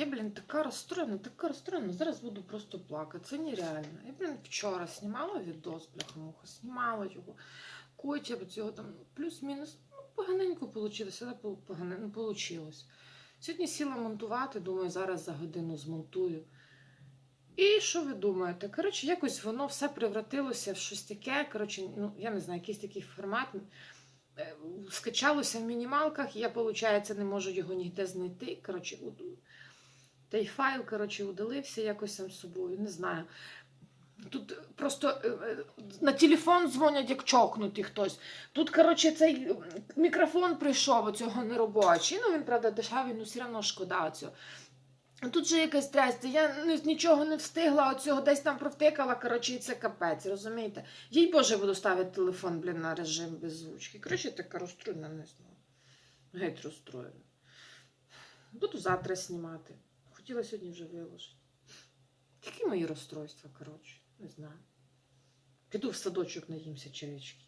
Я, блін, така розстроєна, така розстроєна. Зараз буду просто плакати. Це нереально. Я, блін, вчора знімала відос, бляха-муха, знімала його. Котя, цього там плюс-мінус. Ну, поганенько вийшло, але поганенько вийшло. Сьогодні сіла монтувати, думаю, зараз за годину змонтую. І що ви думаєте? Коротше, якось воно все превратилося в щось таке. Коротше, ну, я не знаю, якийсь такий формат. Е, Скачалося в мінімалках, я, виходить, не можу його ніде знайти. Коротше, той файл, коротше, удалився якось сам собою, не знаю. Тут просто е, е, на телефон дзвонять, як чокнутий хтось. Тут, коротше, цей мікрофон прийшов, оцього неробочий. Ну, він, правда, дешевий, ну все одно шкода цього. Тут же якась трясця, я нічого не встигла, оцього десь там провтикала, коротше, і це капець, розумієте? Їй Боже, буду ставити телефон, блін, на режим без звучки. Коротше, така розстроєна, не знаю. Геть розстроєна. Буду завтра знімати. Хотіла сьогодні вже виложити. Які мої розстройства, коротше, не знаю. Піду в садочок наїмся червячки.